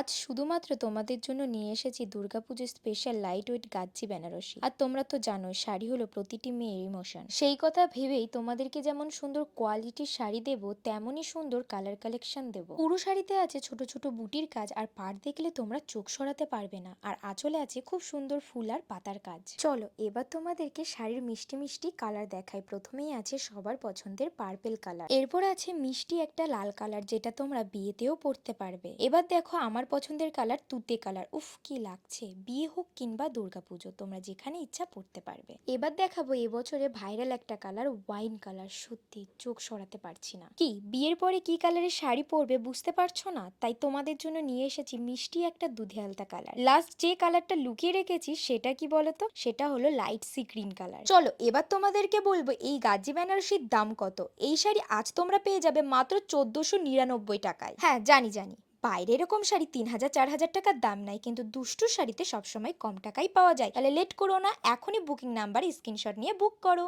আজ শুধুমাত্র তোমাদের জন্য নিয়ে এসেছি দুর্গাপুজোর স্পেশাল লাইট ওয়েট গাজ্জি বেনারসি। আর তোমরা তো জানোই, শাড়ি হলো প্রতিটি মেয়ের ইমোশন সেই কথা ভেবেই তোমাদেরকে যেমন সুন্দর কোয়ালিটির শাড়ি দেবো, তেমনই সুন্দর কালার কালেকশন দেবো। পুরো শাড়িতে আছে ছোট ছোট বুটির কাজ, আর পাড় দেখলে তোমরা চোখ সরাতে পারবে না। আর আঁচলে আছে খুব সুন্দর ফুল আর পাতার কাজ। চলো, এবার তোমাদেরকে শাড়ির মিষ্টি মিষ্টি কালার দেখাই। প্রথমেই আছে সবার পছন্দের পার্পেল কালার এরপর আছে মিষ্টি একটা লাল কালার যেটা তোমরা বিয়েতেও পরতে পারবে। এবার দেখো আমার পছন্দের কালার তুতে কালার। উফ, কি লাগছে। বিয়ে হোক কিংবা দুর্গাপুজো, তোমরা যেখানে ইচ্ছা পড়তে পারবে। এবার দেখাবো এবছরে ভাইরাল একটা কালার, ওয়াইন কালার। সত্যি, চোখ সরাতে পারছি না। কি, বিয়ের পরে কি কালারের শাড়ি পরবে বুঝতে পারছ না? তাই তোমাদের জন্য নিয়ে এসেছি মিষ্টি একটা দুধে আলতা কালার। লাস্ট যে কালারটা লুকিয়ে রেখেছি, সেটা কি বলতো? সেটা হলো লাইট সি গ্রিন কালার। চলো, এবার তোমাদেরকে বলব এই গাজি বেনারসির দাম কত? এই শাড়ি আজ তোমরা পেয়ে যাবে মাত্র চোদ্দশো নিরানব্বই টাকায়। হ্যাঁ জানি জানি। বাইরে এরকম শাড়ি তিন হাজার, চার হাজার টাকার দাম নাই, কিন্তু দুষ্টু শাড়িতে সবসময় কম টাকাই পাওয়া যায়। তাহলে লেট করো না, এখনই বুকিং নাম্বার স্ক্রিনশট নিয়ে বুক করো।